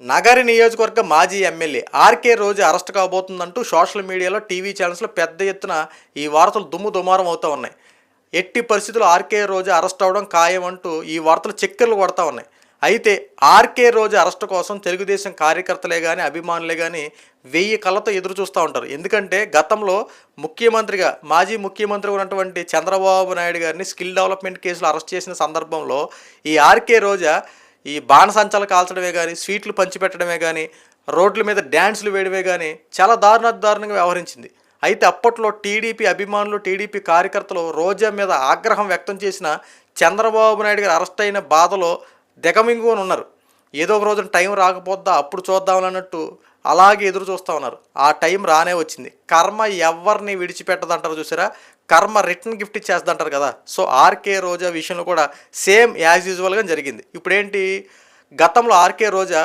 నగరి నియోజకవర్గ మాజీ MLA RK Roja arrest కాబోతుందంటూ సోషల్ మీడియాలో టీవీ ఛానల్స్లో పెద్ద ఎత్తున ఈ వార్తలు దుమ్ము దుమారం అవుతూ ఉన్నాయి. ఎట్టి పరిస్థితుల్లో ఆర్కే రోజు అరెస్ట్ అవ్వడం ఖాయం అంటూ ఈ వార్తలు చక్కెర్లు కొడతా ఉన్నాయి. అయితే ఆర్కే రోజు అరెస్ట్ కోసం తెలుగుదేశం కార్యకర్తలే కానీ అభిమానులే కానీ వెయ్యి కళ్ళతో ఎదురు చూస్తూ ఉంటారు. ఎందుకంటే గతంలో ముఖ్యమంత్రిగా మాజీ ముఖ్యమంత్రి ఉన్నటువంటి చంద్రబాబు నాయుడు గారిని స్కిల్ డెవలప్మెంట్ కేసులో అరెస్ట్ చేసిన సందర్భంలో ఈ ఆర్కే రోజా ఈ బాణసంచాలు కాల్చడమే కానీ స్వీట్లు పంచిపెట్టడమే కానీ రోడ్ల మీద డ్యాన్సులు వేయడమే కానీ చాలా దారుణ దారుణంగా వ్యవహరించింది. అయితే అప్పట్లో టీడీపీ అభిమానులు టీడీపీ కార్యకర్తలు రోజా మీద ఆగ్రహం వ్యక్తం చేసిన చంద్రబాబు నాయుడు గారు అరెస్ట్ అయిన బాధలో దిగమింగుని ఉన్నారు. ఏదో ఒక రోజున టైం రాకపోద్దా? అప్పుడు చూద్దాం అన్నట్టు అలాగే ఎదురు చూస్తూ ఉన్నారు. ఆ టైం రానే వచ్చింది. కర్మ ఎవరిని విడిచిపెట్టదంటారు చూసారా? కర్మ రిటర్న్ గిఫ్ట్ ఇచ్చేస్తుంటారు కదా. సో ఆర్కే రోజా విషయంలో కూడా సేమ్ యాజ్ యూజువల్గా జరిగింది. ఇప్పుడేంటి? గతంలో ఆర్కే రోజా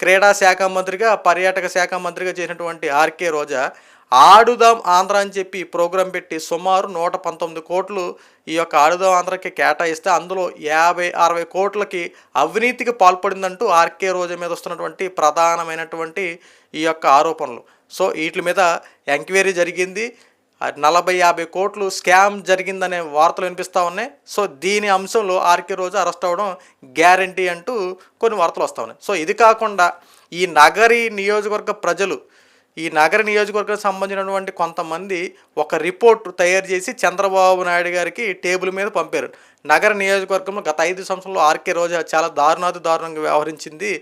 క్రీడా శాఖ మంత్రిగా పర్యాటక శాఖ మంత్రిగా చేసినటువంటి ఆర్కే రోజా ఆడుదాం ఆంధ్ర అని చెప్పి ప్రోగ్రాం పెట్టి సుమారు నూట పంతొమ్మిది కోట్లు ఈ యొక్క ఆడుదాం ఆంధ్రకి కేటాయిస్తే అందులో యాభై అరవై కోట్లకి అవినీతికి పాల్పడిందంటూ ఆర్కే రోజా మీద వస్తున్నటువంటి ప్రధానమైనటువంటి ఈ యొక్క ఆరోపణలు. సో వీటి మీద ఎంక్వైరీ జరిగింది. నలభై యాభై కోట్లు స్కామ్ జరిగిందనే వార్తలు వినిపిస్తూ ఉన్నాయి. సో దీని అంశంలో ఆర్కే రోజు అరెస్ట్ అవ్వడం గ్యారంటీ అంటూ కొన్ని వార్తలు వస్తూ ఉన్నాయి. సో ఇది కాకుండా ఈ నగరి నియోజకవర్గ ప్రజలు ఈ నగర నియోజకవర్గానికి సంబంధించినటువంటి కొంతమంది ఒక రిపోర్ట్ తయారు చేసి చంద్రబాబు నాయుడు గారికి టేబుల్ మీద పంపారు. నగర నియోజకవర్గంలో గత ఐదు సంవత్సరంలో ఆర్కే రోజా చాలా దారుణాది దారుణంగా వ్యవహరించింది.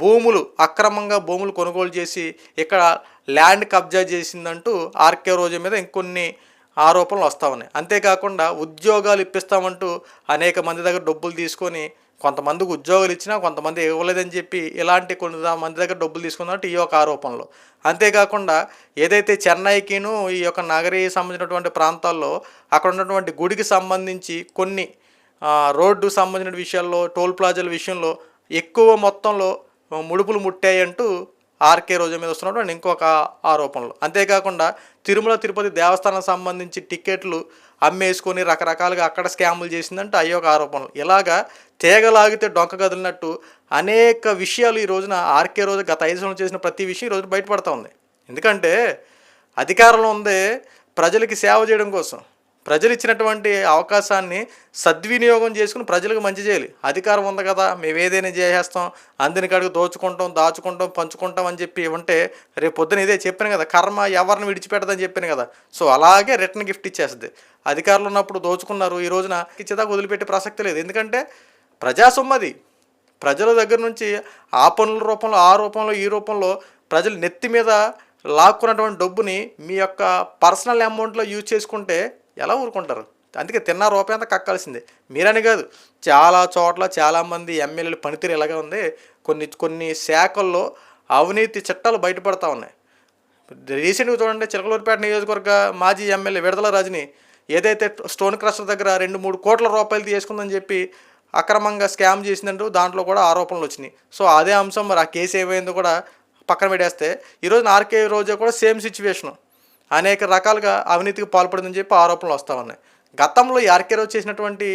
భూములు అక్రమంగా భూములు కొనుగోలు చేసి ఇక్కడ ల్యాండ్ కబ్జా చేసిందంటూ ఆర్కే రోజా మీద ఇంకొన్ని ఆరోపణలు వస్తూ ఉన్నాయి. అంతేకాకుండా ఉద్యోగాలు ఇప్పిస్తామంటూ అనేక మంది దగ్గర డబ్బులు తీసుకొని కొంతమందికి ఉద్యోగాలు ఇచ్చినా కొంతమంది ఇవ్వలేదని చెప్పి ఇలాంటి కొన్ని మంది దగ్గర డబ్బులు తీసుకున్నట్టు ఈ యొక్క ఆరోపణలు. అంతేకాకుండా ఏదైతే చెన్నైకిను ఈ యొక్క నగరీ సంబంధించినటువంటి ప్రాంతాల్లో అక్కడ ఉన్నటువంటి గుడికి సంబంధించి కొన్ని రోడ్డు సంబంధించిన విషయాల్లో టోల్ ప్లాజాల విషయంలో ఎక్కువ మొత్తంలో ముడుపులు ముట్టాయంటూ ఆర్కే రోజు మీద వస్తున్నటువంటి ఇంకొక ఆరోపణలు. అంతేకాకుండా తిరుమల తిరుపతి దేవస్థానం సంబంధించి టికెట్లు అమ్మేసుకొని రకరకాలుగా అక్కడ స్కాములు చేసిందంటే అయ్యో ఒక ఆరోపణలు. ఇలాగా తీగలాగితే డొంక కదిలినట్టు అనేక విషయాలు ఈ రోజున ఆర్కే రోజు గత ఐదు సంవత్సరాలు చేసిన ప్రతి విషయం ఈరోజు రోజు బయటపడతా ఉంది. ఎందుకంటే అధికారంలో ఉంది ప్రజలకి సేవ చేయడం కోసం. ప్రజలు ఇచ్చినటువంటి అవకాశాన్ని సద్వినియోగం చేసుకుని ప్రజలకు మంచి చేయాలి. అధికారం ఉంది కదా మేము ఏదైనా చేసేస్తాం అందిన కాడికి దోచుకుంటాం దాచుకుంటాం పంచుకుంటాం అని చెప్పి ఉంటే రేపు పొద్దున ఇదే చెప్పాను కదా కర్మ ఎవరిని విడిచిపెట్టదని చెప్పాను కదా. సో అలాగే రిటర్న్ గిఫ్ట్ ఇచ్చేస్తుంది. అధికారులు ఉన్నప్పుడు దోచుకున్నారు ఈ రోజున ఇచ్చేదాకా వదిలిపెట్టే ప్రసక్తి లేదు. ఎందుకంటే ప్రజాసొమ్మది ప్రజల దగ్గర నుంచి ఆ పనుల రూపంలో ఆ రూపంలో ఈ రూపంలో ప్రజలు నెత్తి మీద లాక్కున్నటువంటి డబ్బుని మీ యొక్క పర్సనల్ అమౌంట్లో యూజ్ చేసుకుంటే ఎలా ఊరుకుంటారు? అందుకే తిన్న రూపాయి అంతా కక్కాల్సిందే. మీరని కాదు చాలా చోట్ల చాలామంది ఎమ్మెల్యేలు పనితీరు ఎలాగా ఉంది. కొన్ని కొన్ని శాఖల్లో అవినీతి చట్టాలు బయటపడతా ఉన్నాయి. రీసెంట్గా చూడండి చిలకలూరుపేట నియోజకవర్గ మాజీ ఎమ్మెల్యే విడదల రాజుని ఏదైతే స్టోన్ క్రషర్ దగ్గర రెండు మూడు కోట్ల రూపాయలు తీసుకుందని చెప్పి అక్రమంగా స్కామ్ చేసిందంటూ దాంట్లో కూడా ఆరోపణలు వచ్చినాయి. సో అదే అంశం మరి ఆ కేసు ఏమైందో కూడా పక్కన పెట్టేస్తే ఈరోజు ఆర్కే రోజా కూడా సేమ్ సిచ్యువేషను. అనేక రకాలుగా అవినీతికి పాల్పడిందని చెప్పి ఆరోపణలు వస్తూ ఉన్నాయి. గతంలో యార్కెరో చేసినటువంటి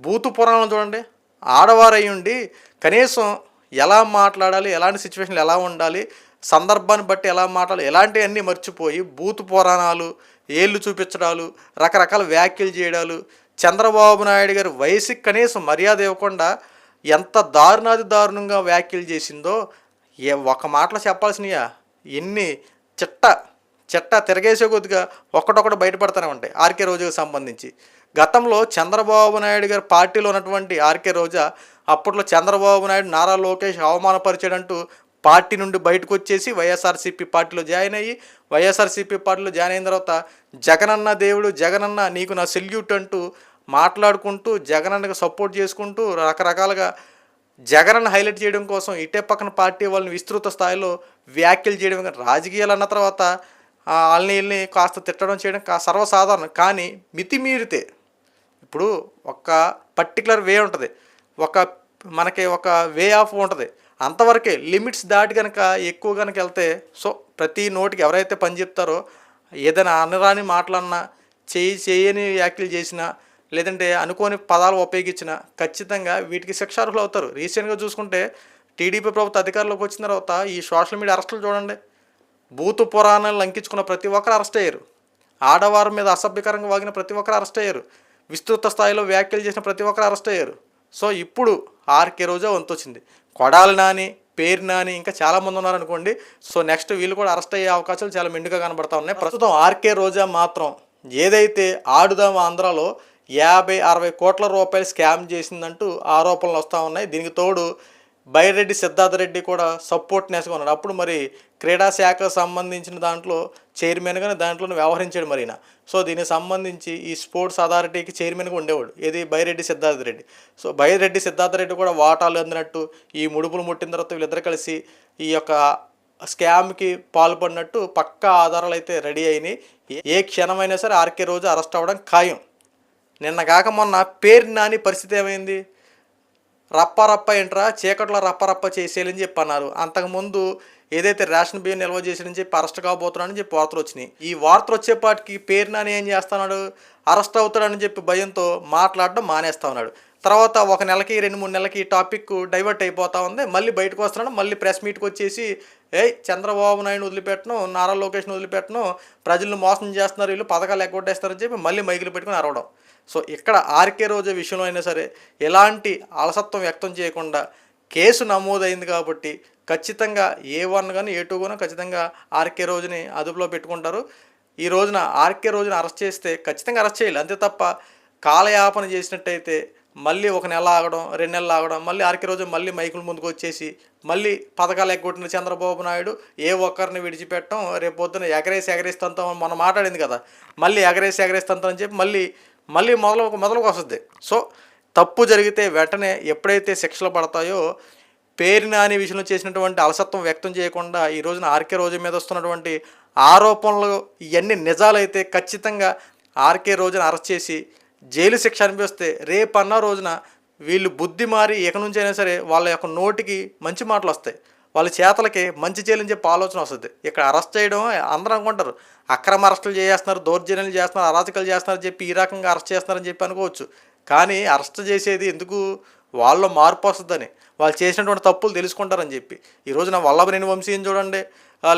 బూతు పురాణాలు చూడండి. ఆడవారై ఉండి కనీసం ఎలా మాట్లాడాలి ఎలాంటి సిచ్యువేషన్లు ఎలా ఉండాలి సందర్భాన్ని బట్టి ఎలా మాట్లాడాలి ఎలాంటివన్నీ మర్చిపోయి బూతు పురాణాలు ఏళ్ళు చూపించడాలు రకరకాల వ్యాఖ్యలు చేయడాలు చంద్రబాబు నాయుడు గారి వయసుకి కనీసం మర్యాద ఇవ్వకుండా ఎంత దారుణాది దారుణంగా వ్యాఖ్యలు చేసిందో ఏ ఒక మాటలో చెప్పాల్సినయా? ఎన్ని చిట్ట చెట్ట తిరగేసే కొద్దిగా ఒక్కటొక్కటి బయటపడతానే ఉంటాయి ఆర్కే రోజాకు సంబంధించి. గతంలో చంద్రబాబు నాయుడు గారి పార్టీలో ఉన్నటువంటి ఆర్కే రోజా అప్పట్లో చంద్రబాబు నాయుడు నారా లోకేష్ అవమానపరిచాడంటూ పార్టీ నుండి బయటకు వచ్చేసి వైఎస్ఆర్సీపీ పార్టీలో జాయిన్ అయ్యి వైఎస్ఆర్సీపీ పార్టీలో జాయిన్ అయిన తర్వాత జగనన్న దేవుడు జగనన్న నీకు నా సెల్యూట్ అంటూ మాట్లాడుకుంటూ జగనన్నకు సపోర్ట్ చేసుకుంటూ రకరకాలుగా జగనన్న హైలైట్ చేయడం కోసం ఇటే పక్కన పార్టీ వాళ్ళని విస్తృత స్థాయిలో వ్యాఖ్యలు చేయడం కానీ రాజకీయాలు అన్న తర్వాత వాళ్ళని వీళ్ళని కాస్త తిట్టడం చేయడం సర్వసాధారణం. కానీ మితిమీరితే ఇప్పుడు ఒక పర్టికులర్ వే ఉంటుంది. ఒక మనకి ఒక వే ఆఫ్ ఉంటుంది. అంతవరకే లిమిట్స్ దాటి కనుక ఎక్కువ కనుక వెళ్తే సో ప్రతి నోటికి ఎవరైతే పని చెప్తారో ఏదైనా అనరాని మాటలన్నా చేయి చేయని వ్యాఖ్యలు చేసినా లేదంటే అనుకోని పదాలు ఉపయోగించినా ఖచ్చితంగా వీటికి శిక్షార్హులు అవుతారు. రీసెంట్గా చూసుకుంటే టీడీపీ ప్రభుత్వ అధికారంలోకి వచ్చిన తర్వాత ఈ సోషల్ మీడియా అరెస్టులు చూడండి. భూతు పురాణాలను లంకించుకున్న ప్రతి ఒక్కరు అరెస్ట్ అయ్యారు. ఆడవారి మీద అసభ్యకరంగా వాగిన ప్రతి ఒక్కరు అరెస్ట్ అయ్యారు. విస్తృత స్థాయిలో వ్యాఖ్యలు చేసిన ప్రతి ఒక్కరు అరెస్ట్ అయ్యారు. సో ఇప్పుడు ఆర్కే రోజా వంతు వచ్చింది కొడాలి నాని పేరు నాని ఇంకా చాలామంది ఉన్నారనుకోండి సో నెక్స్ట్ వీళ్ళు కూడా అరెస్ట్ అయ్యే అవకాశాలు చాలా మెండుగా కనబడతా ఉన్నాయి. ప్రస్తుతం ఆర్కే రోజా మాత్రం ఏదైతే ఆడుదాం ఆంధ్రాలో యాభై అరవై కోట్ల రూపాయలు స్కామ్ చేసిందంటూ ఆరోపణలు వస్తూ ఉన్నాయి. దీనికి తోడు బైరెడ్డి సిద్ధార్థ రెడ్డి కూడా సపోర్ట్ నేసుకున్నాడు అప్పుడు మరి క్రీడా శాఖకు సంబంధించిన దాంట్లో చైర్మన్గానే దాంట్లో వ్యవహరించాడు మరి సో దీనికి సంబంధించి ఈ స్పోర్ట్స్ అథారిటీకి చైర్మన్గా ఉండేవాడు. ఇది బైరెడ్డి సిద్ధార్థ రెడ్డి సో బైరెడ్డి సిద్ధార్థ రెడ్డి కూడా వాటాలు అందినట్టు ఈ ముడుపులు ముట్టిన తర్వాత వీళ్ళిద్దరు కలిసి ఈ యొక్క స్కామ్కి పాల్పడినట్టు పక్కా ఆధారాలు అయితే రెడీ అయినాయి. ఏ- ఏ క్షణమైనా సరే ఆర్కే రోజు అరెస్ట్ అవ్వడం ఖాయం. నిన్న కాక మొన్న పేరు నాని పరిస్థితి ఏమైంది? రప్ప రప్ప ఏంట్రా? చీకట్లో రప్ప రప్ప చేసేయాలని చెప్పి అన్నారు. అంతకుముందు ఏదైతే రేషన్ బియ్యం నిల్వ చేసాడని చెప్పి అరెస్ట్ కాబోతున్నాడని చెప్పి వార్తలు వచ్చినాయి. ఈ వార్తలు వచ్చేపాటికి పేరు నాని ఏం చేస్తున్నాడు? అరెస్ట్ అవుతాడని చెప్పి భయంతో మాట్లాడడం మానేస్తా ఉన్నాడు. తర్వాత ఒక నెలకి రెండు మూడు నెలలకి ఈ టాపిక్ డైవర్ట్ అయిపోతా ఉంది. మళ్ళీ బయటకు వస్తున్నాడు. మళ్ళీ ప్రెస్ మీట్కి వచ్చేసి ఏయ్ చంద్రబాబు నాయుడు వదిలిపెట్టను నారా లోకేష్ని వదిలిపెట్టను ప్రజలను మోసం చేస్తున్నారు వీళ్ళు పథకాలు ఎగ్గొట్టేస్తారని చెప్పి మళ్ళీ మైకులు పెట్టుకుని అరవడం. సో ఇక్కడ ఆర్కే రోజా విషయంలో అయినా సరే ఎలాంటి అలసత్వం వ్యక్తం చేయకుండా కేసు నమోదైంది కాబట్టి ఖచ్చితంగా ఏ వన్ కానీ ఏ టూ కానీ ఖచ్చితంగా ఆర్కే రోజుని అదుపులో పెట్టుకుంటారు. ఈ రోజున ఆర్కే రోజున అరెస్ట్ చేస్తే ఖచ్చితంగా అరెస్ట్ చేయాలి. అంతే తప్ప కాలయాపన చేసినట్టయితే మళ్ళీ ఒక నెల ఆగడం రెండు నెలలు ఆగడం మళ్ళీ ఆర్కే రోజు మళ్ళీ మైకుల ముందుకు వచ్చేసి మళ్ళీ పథకాలు ఎగ్గొట్టిన చంద్రబాబు నాయుడు ఏ ఒక్కరిని విడిచిపెట్టడం రేపు పొద్దున ఎగరేసి ఎగరేస్తాంతో మనం మాట్లాడింది కదా. మళ్ళీ ఎగరేసి ఎగరేస్తాంతో అని చెప్పి మళ్ళీ మళ్ళీ మొదలు మొదలుకు వస్తుంది సో తప్పు జరిగితే వెంటనే ఎప్పుడైతే శిక్షలు పడతాయో పేరు నాని విషయంలో చేసినటువంటి అలసత్వం వ్యక్తం చేయకుండా ఈ రోజున ఆర్కే రోజు మీద వస్తున్నటువంటి ఆరోపణలు ఇవన్నీ నిజాలైతే ఖచ్చితంగా ఆర్కే రోజున అరెస్ట్ చేసి జైలు శిక్ష అనిపిస్తే రేపన్న రోజున వీళ్ళు బుద్ధి మారి ఇక నుంచి అయినా సరే వాళ్ళ యొక్క నోటికి మంచి మాటలు వస్తాయి. వాళ్ళ చేతలకి మంచి చేయాలని చెప్పి ఆలోచన వస్తుంది. ఇక్కడ అరెస్ట్ చేయడం అందరూ అనుకుంటారు. అక్రమ అరెస్టులు చేస్తున్నారు దౌర్జన్యాలు చేస్తున్నారు అరాచకాలు చేస్తున్నారు చెప్పి ఈ రకంగా అరెస్ట్ చేస్తున్నారని చెప్పి అనుకోవచ్చు. కానీ అరెస్ట్ చేసేది ఎందుకు వాళ్ళలో మార్పు వస్తుందని వాళ్ళు చేసినటువంటి తప్పులు తెలుసుకుంటారని చెప్పి. ఈ రోజున వల్లభనేని వంశీని చూడండి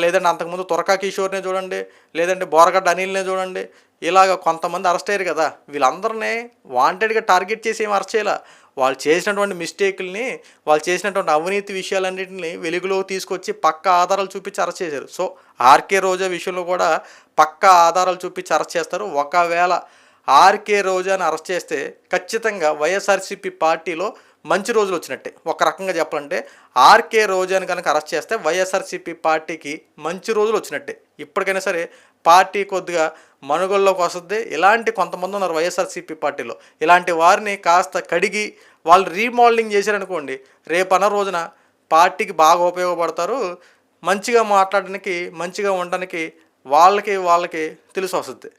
లేదంటే అంతకుముందు తురకా కిషోర్నే చూడండి లేదంటే బోరగడ్డ అనిల్నే చూడండి. ఇలాగ కొంతమంది అరెస్ట్ అయ్యారు కదా వీళ్ళందరినీ వాంటెడ్గా టార్గెట్ చేసి ఏం అరెస్ట్ చేయాల? వాళ్ళు చేసినటువంటి మిస్టేక్ల్ని వాళ్ళు చేసినటువంటి అవినీతి విషయాలన్నింటినీ వెలుగులోకి తీసుకొచ్చి పక్క ఆధారాలు చూపించి అరెస్ట్ చేశారు. సో ఆర్కే రోజా విషయంలో కూడా పక్క ఆధారాలు చూపించి అరెస్ట్ చేస్తారు. ఒకవేళ ఆర్కే రోజాని అరెస్ట్ చేస్తే ఖచ్చితంగా వైఎస్ఆర్సీపీ పార్టీలో మంచి రోజులు వచ్చినట్టే. ఒక రకంగా చెప్పాలంటే ఆర్కే రోజాని కనుక అరెస్ట్ చేస్తే వైఎస్ఆర్సీపీ పార్టీకి మంచి రోజులు వచ్చినట్టే. ఇప్పటికైనా సరే పార్టీ కొద్దిగా మనుగోల్లోకి వస్తుంది. ఇలాంటి కొంతమంది ఉన్నారు వైఎస్ఆర్సీపీ పార్టీలో. ఇలాంటి వారిని కాస్త కడిగి వాళ్ళు రీమోడలింగ్ చేశారనుకోండి రేపన్న రోజున పార్టీకి బాగా ఉపయోగపడతారు. మంచిగా మాట్లాడడానికి మంచిగా ఉండడానికి వాళ్ళకి వాళ్ళకి తెలిసి వస్తుంది.